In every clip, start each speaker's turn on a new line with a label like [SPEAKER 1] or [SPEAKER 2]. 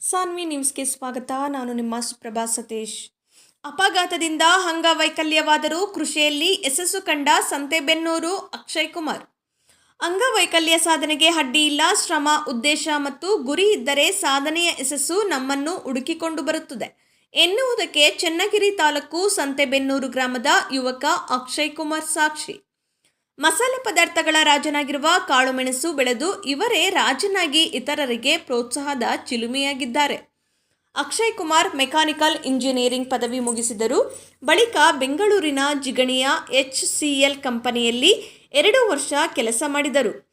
[SPEAKER 1] ಸಾನ್ವಿ ನ್ಯೂಸ್ಗೆ ಸ್ವಾಗತ. ನಾನು ನಿಮ್ಮ ಸುಪ್ರಭಾ ಸತೀಶ್. ಅಪಘಾತದಿಂದ ಅಂಗವೈಕಲ್ಯವಾದರೂ ಕೃಷಿಯಲ್ಲಿ ಯಶಸ್ಸು ಕಂಡ ಸಂತೆಬೆನ್ನೂರು ಅಕ್ಷಯ್ ಕುಮಾರ್. ಅಂಗವೈಕಲ್ಯ ಸಾಧನೆಗೆ ಅಡ್ಡಿ ಇಲ್ಲ. ಶ್ರಮ, ಉದ್ದೇಶ ಮತ್ತು ಗುರಿ ಇದ್ದರೆ ಸಾಧನೆಯ ಯಶಸ್ಸು ನಮ್ಮನ್ನು ಹುಡುಕಿಕೊಂಡು ಬರುತ್ತದೆ. ಎನ್ನುವುದಕ್ಕೆ ಚನ್ನಗಿರಿ ತಾಲೂಕು ಸಂತೆಬೆನ್ನೂರು ಗ್ರಾಮದ ಯುವಕ ಅಕ್ಷಯ್ ಕುಮಾರ್ ಸಾಕ್ಷಿ. ಮಸಾಲೆ ಪದಾರ್ಥಗಳ ರಾಜನಾಗಿರುವ ಕಾಳುಮೆಣಸು ಬೆಳೆದು ಇವರೇ ರಾಜನಾಗಿ ಇತರರಿಗೆ ಪ್ರೋತ್ಸಾಹದ ಚಿಲುಮೆಯಾಗಿದ್ದಾರೆ. ಅಕ್ಷಯ್ ಕುಮಾರ್ ಮೆಕ್ಯಾನಿಕಲ್ ಇಂಜಿನಿಯರಿಂಗ್ ಪದವಿ ಮುಗಿಸಿದರು. ಬಳಿಕ ಬೆಂಗಳೂರಿನ ಜಿಗಣಿಯ ಎಚ್ ಸಿ ಎಲ್ ಕಂಪನಿಯಲ್ಲಿ ಎರಡು ವರ್ಷ ಕೆಲಸ ಮಾಡಿದರು.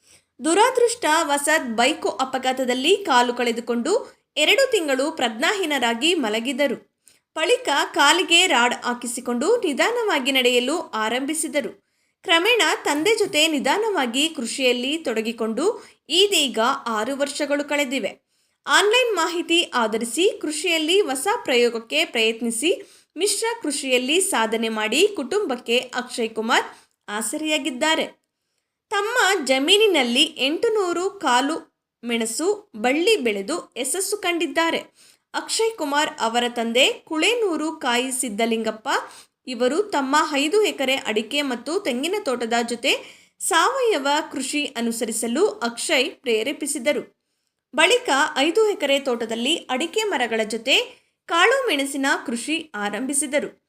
[SPEAKER 1] ದುರಾದೃಷ್ಟ ವಸತ್ ಬೈಕು ಅಪಘಾತದಲ್ಲಿ ಕಾಲು ಕಳೆದುಕೊಂಡು ಎರಡು ತಿಂಗಳು ಪ್ರಜ್ಞಾಹೀನರಾಗಿ ಮಲಗಿದರು. ಬಳಿಕ ಕಾಲಿಗೆ ರಾಡ್ ಹಾಕಿಸಿಕೊಂಡು ನಿಧಾನವಾಗಿ ನಡೆಯಲು ಆರಂಭಿಸಿದರು. ಕ್ರಮೇಣ ತಂದೆ ಜೊತೆ ನಿಧಾನವಾಗಿ ಕೃಷಿಯಲ್ಲಿ ತೊಡಗಿಕೊಂಡು ಇದೀಗ ಆರು ವರ್ಷಗಳು ಕಳೆದಿವೆ. ಆನ್ಲೈನ್ ಮಾಹಿತಿ ಆಧರಿಸಿ ಕೃಷಿಯಲ್ಲಿ ಹೊಸ ಪ್ರಯೋಗಕ್ಕೆ ಪ್ರಯತ್ನಿಸಿ ಮಿಶ್ರ ಕೃಷಿಯಲ್ಲಿ ಸಾಧನೆ ಮಾಡಿ ಕುಟುಂಬಕ್ಕೆ ಅಕ್ಷಯ್ ಕುಮಾರ್ ಆಸರೆಯಾಗಿದ್ದಾರೆ. ತಮ್ಮ ಜಮೀನಿನಲ್ಲಿ ಎಂಟು ನೂರು ಕಾಲು ಮೆಣಸು, ಬಳ್ಳಿ ಬೆಳೆದು ಯಶಸ್ಸು ಕಂಡಿದ್ದಾರೆ. ಅಕ್ಷಯ್ ಕುಮಾರ್ ಅವರ ತಂದೆ ಕುಳೇನೂರು ಕಾಯಿ ಸಿದ್ದಲಿಂಗಪ್ಪ ಇವರು ತಮ್ಮ ಐದು ಎಕರೆ ಅಡಿಕೆ ಮತ್ತು ತೆಂಗಿನ ತೋಟದ ಜೊತೆ ಸಾವಯವ ಕೃಷಿ ಅನುಸರಿಸಲು ಅಕ್ಷಯ್ ಪ್ರೇರೇಪಿಸಿದರು. ಬಳಿಕ ಐದು ಎಕರೆ ತೋಟದಲ್ಲಿ ಅಡಿಕೆ ಮರಗಳ ಜೊತೆ ಕಾಳು ಮೆಣಸಿನ ಕೃಷಿ ಆರಂಭಿಸಿದರು.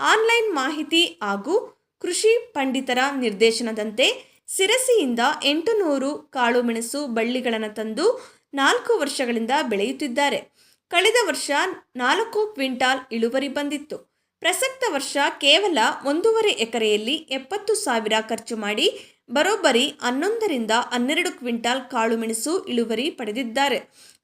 [SPEAKER 1] ಆನ್ಲೈನ್ ಮಾಹಿತಿ ಹಾಗೂ ಕೃಷಿ ಪಂಡಿತರ ನಿರ್ದೇಶನದಂತೆ ಸಿರಸಿಯಿಂದ ಎಂಟು ನೂರು ಕಾಳುಮೆಣಸು ಬಳ್ಳಿಗಳನ್ನು ತಂದು ನಾಲ್ಕು ವರ್ಷಗಳಿಂದ ಬೆಳೆಯುತ್ತಿದ್ದಾರೆ. ಕಳೆದ ವರ್ಷ ನಾಲ್ಕು ಕ್ವಿಂಟಾಲ್ ಇಳುವರಿ ಬಂದಿತ್ತು. ಪ್ರಸಕ್ತ ವರ್ಷ ಕೇವಲ ಒಂದೂವರೆ ಎಕರೆಯಲ್ಲಿ ಎಪ್ಪತ್ತು ಸಾವಿರ ಖರ್ಚು ಮಾಡಿ ಬರೋಬ್ಬರಿ ಹನ್ನೊಂದರಿಂದ ಹನ್ನೆರಡು ಕ್ವಿಂಟಾಲ್ ಕಾಳುಮೆಣಸು ಇಳುವರಿ ಪಡೆದಿದ್ದಾರೆ.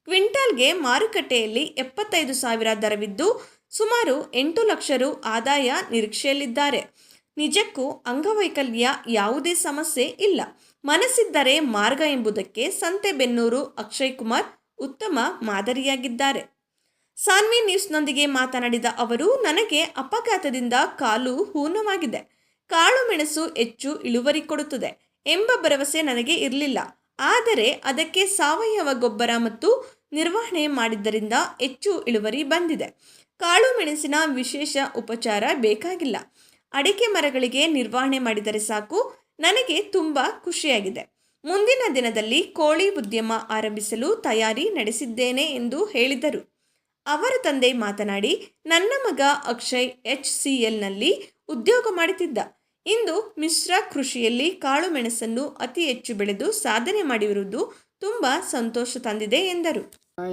[SPEAKER 1] ಕ್ವಿಂಟಾಲ್ಗೆ ಮಾರುಕಟ್ಟೆಯಲ್ಲಿ ಎಪ್ಪತ್ತೈದು ಸಾವಿರ ದರವಿದ್ದು ಸುಮಾರು ಎಂಟು ಲಕ್ಷ ರು ಆದಾಯ ನಿರೀಕ್ಷೆಯಲ್ಲಿದ್ದಾರೆ. ನಿಜಕ್ಕೂ ಅಂಗವೈಕಲ್ಯ ಯಾವುದೇ ಸಮಸ್ಯೆ ಇಲ್ಲ. ಮನಸ್ಸಿದ್ದರೆ ಮಾರ್ಗ ಎಂಬುದಕ್ಕೆ ಸಂತೆಬೆನ್ನೂರು ಅಕ್ಷಯ್ ಕುಮಾರ್ ಉತ್ತಮ ಮಾದರಿಯಾಗಿದ್ದಾರೆ. ಸಾನ್ವಿ ನ್ಯೂಸ್ನೊಂದಿಗೆ ಮಾತನಾಡಿದ ಅವರು, ನನಗೆ ಅಪಘಾತದಿಂದ ಕಾಲು ಹೂನವಾಗಿದೆ. ಕಾಳು ಮೆಣಸು ಹೆಚ್ಚು ಇಳುವರಿ ಕೊಡುತ್ತದೆ ಎಂಬ ಭರವಸೆ ನನಗೆ ಇರಲಿಲ್ಲ. ಆದರೆ ಅದಕ್ಕೆ ಸಾವಯವ ಗೊಬ್ಬರ ಮತ್ತು ನಿರ್ವಹಣೆ ಮಾಡಿದ್ದರಿಂದ ಹೆಚ್ಚು ಇಳುವರಿ ಬಂದಿದೆ. ಕಾಳು ಮೆಣಸಿನ ವಿಶೇಷ ಉಪಚಾರ ಬೇಕಾಗಿಲ್ಲ. ಅಡಿಕೆ ಮರಗಳಿಗೆ ನಿರ್ವಹಣೆ ಮಾಡಿದರೆ ಸಾಕು, ನನಗೆ ತುಂಬ ಖುಷಿಯಾಗಿದೆ. ಮುಂದಿನ ದಿನದಲ್ಲಿ ಕೋಳಿ ಉದ್ಯಮ ಆರಂಭಿಸಲು ತಯಾರಿ ನಡೆಸಿದ್ದೇನೆ ಎಂದು ಹೇಳಿದರು. ಅವರ ತಂದೆ ಮಾತನಾಡಿ ನನ್ನ ಮಗ ಅಕ್ಷಯ್ ಎಚ್ ಸಿ ಎಲ್ನಲ್ಲಿ ಉದ್ಯೋಗ ಮಾಡುತ್ತಿದ್ದ ಇಂದು ಮಿಶ್ರ ಕೃಷಿಯಲ್ಲಿ ಕಾಳು ಮೆಣಸನ್ನು ಅತಿ ಹೆಚ್ಚು ಬೆಳೆದು ಸಾಧನೆ ಮಾಡಿರುವುದು ತುಂಬ ಸಂತೋಷ ತಂದಿದೆ ಎಂದರು
[SPEAKER 2] I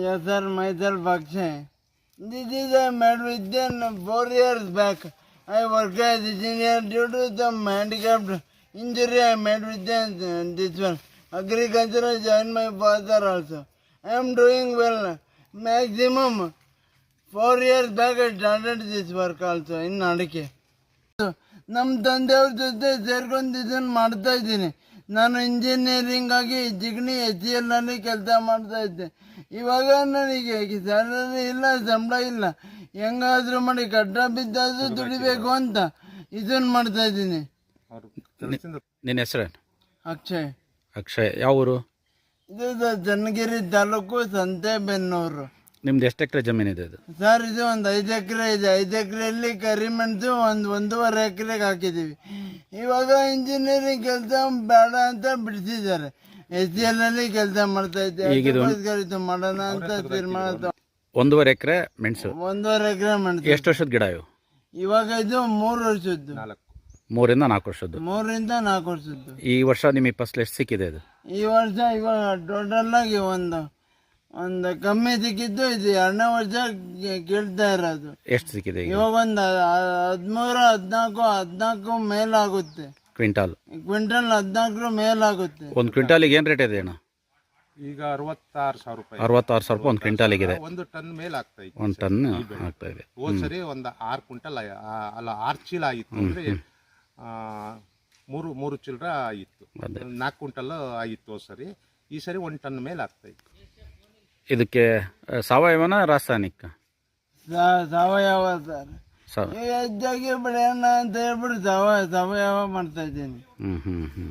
[SPEAKER 2] as engineer due to some handicapped injury. I made with uh, this one. Agriculture I joined my father also. I am doing. Maximum four years back standard this work also ಇನ್ನು ಅಡಿಕೆ. ನಮ್ಮ ತಂದೆಯವ್ರ ಜೊತೆ ಸೇರ್ಕೊಂಡು ಇದನ್ನು ಮಾಡ್ತಾ ಇದ್ದೀನಿ. ನಾನು engineering ಆಗಿ ಜಿಗ್ನಿ ಎಚ್ ಸಿ ಎಲ್ನಲ್ಲಿ ಕೆಲಸ ಮಾಡ್ತಾ ಇದ್ದೆ. ಇವಾಗ ನನಗೆ ಸ್ಯಾಲರಿ ಇಲ್ಲ ಸಂಬಳ ಇಲ್ಲ. ಹೆಂಗಾದ್ರೂ ಮಾಡಿ ಕಡ್ಡ ಬಿದ್ದಾದ್ರೂ ದುಡಿಬೇಕು ಅಂತ ಇದನ್ನು ಮಾಡ್ತಾ ಇದ್ದೀನಿ.
[SPEAKER 3] ನಿನ್ನ ಹೆಸರೇನು?
[SPEAKER 2] ಅಕ್ಷಯ್.
[SPEAKER 3] ಅಕ್ಷಯ್. ಯಾವ ಊರು
[SPEAKER 2] ಇದು ಚನ್ನಗಿರಿ ತಾಲೂಕು ಸಂತೆಬೆನ್ನೂರು.
[SPEAKER 3] ನಿಮ್ದು ಎಷ್ಟು ಎಕರೆ ಜಮೀನಿದೆ ಅದು?
[SPEAKER 2] ಸರ್ ಇದು ಒಂದು ಐದು ಎಕರೆ ಇದೆ. ಐದು ಎಕರೆಯಲ್ಲಿ ಕರಿಮೆಣಸು ಒಂದು ಒಂದೂವರೆ ಎಕರೆಗೆ ಹಾಕಿದ್ದೀವಿ ಇವಾಗ ಇಂಜಿನಿಯರಿಂಗ್ ಕೆಲಸ ಬೇಡ ಅಂತ ಬಿಡಿಸಿದ್ದಾರೆ. ಎಸ್ ಎಲ್ನಲ್ಲಿ ಕೆಲಸ ಮಾಡ್ತಾ ಇದ್ದೆ ಇದು ಮಾಡೋಣ ಅಂತ ತೀರ್ಮಾನ.
[SPEAKER 3] ಒಂದೂವರೆ ಎಕರೆ ಮೆಣಸು.
[SPEAKER 2] ಒಂದೂವರೆ ಎಕರೆ ಮೆಣಸು.
[SPEAKER 3] ಎಷ್ಟು ವರ್ಷದ ಗಿಡ ಇವು?
[SPEAKER 2] ಇವಾಗ ಇದು ಮೂರು ವರ್ಷದ್ದು.
[SPEAKER 3] ಮೂರಿಂದ ನಾಲ್ಕು ವರ್ಷದ್ದು.
[SPEAKER 2] ಮೂರರಿಂದ ನಾಲ್ಕು ವರ್ಷದ್ದು.
[SPEAKER 3] ಈ ವರ್ಷ ನಿಮಗೆ ಫಸ್ಟ್ ಎಷ್ಟು ಸಿಕ್ಕಿದೆ ಅದು
[SPEAKER 2] ಈ ವರ್ಷ ಇವಾಗ ಟೋಟಲ್ ಆಗಿ ಒಂದು ಒಂದು ಕಮ್ಮಿ ಸಿಕ್ಕಿದ್ದು ಇದು ಎರಡನೇ ವರ್ಷ ಕೇಳ್ತಾ ಇರೋದು.
[SPEAKER 3] ಎಷ್ಟು ಸಿಕ್ಕಿದೆ ಈಗ?
[SPEAKER 2] ಇವಾಗ ಒಂದು ಹದಿಮೂರು ಹದಿನಾಲ್ಕು ಹದಿನಾಲ್ಕು ಮೇಲಾಗುತ್ತೆ.
[SPEAKER 3] ಕ್ವಿಂಟಾಲ್
[SPEAKER 2] ಕ್ವಿಂಟಲ್ ಹದಿನಾಲ್ಕರ ಮೇಲಾಗುತ್ತೆ.
[SPEAKER 3] ಒಂದು ಕ್ವಿಂಟಾಲಿಗೆ ಏನು ರೇಟ್ ಇದೆ ಅಣ್ಣ?
[SPEAKER 4] ಈಗ ಅರವತ್ತಾರು ಸಾವಿರ ರೂಪಾಯಿ.
[SPEAKER 3] ಅರವತ್ತಾರು ಸಾವಿರ ರೂಪಾಯಿ ಒಂದು ಕ್ವಿಂಟಾಲಿಗಿದೆ
[SPEAKER 4] ಒಂದು ಟನ್ ಮೇಲೆ ಆಗ್ತಾ ಇತ್ತು
[SPEAKER 3] ಒಂದು ಟನ್ ಆಗ್ತಾ ಇದೆ.
[SPEAKER 4] ಹೋದ್ ಸರಿ ಒಂದು ಆರು ಕ್ವಿಂಟಲ್ ಆಯ- ಅಲ್ಲ ಆರು ಚೀಲ ಆಗಿತ್ತು ಅಂದ್ರೆ ಮೂರು ಮೂರು ಚಿಲ್ಲರ ಆಗಿತ್ತು. ನಾಲ್ಕು ಕ್ವಿಂಟಲ್ ಆಗಿತ್ತು ಸರಿ. ಈ ಸರಿ ಒಂದು ಟನ್ ಮೇಲೆ ಆಗ್ತಾ ಇತ್ತು.
[SPEAKER 3] ಇದಕ್ಕೆ ಸಾವಯವನ ರಾಸಾಯನಿಕ?
[SPEAKER 2] ಸಾವಯವ ಹೆಚ್ಚಾಗಿ ಬೆಳೆಯೋಣ ಅಂತ ಹೇಳ್ಬಿಟ್ಟು ಸಾವಯವ ಸಾವಯವ ಮಾಡ್ತಾ ಇದ್ದೀನಿ.
[SPEAKER 3] ಹ್ಞೂ ಹ್ಞೂ ಹ್ಞೂ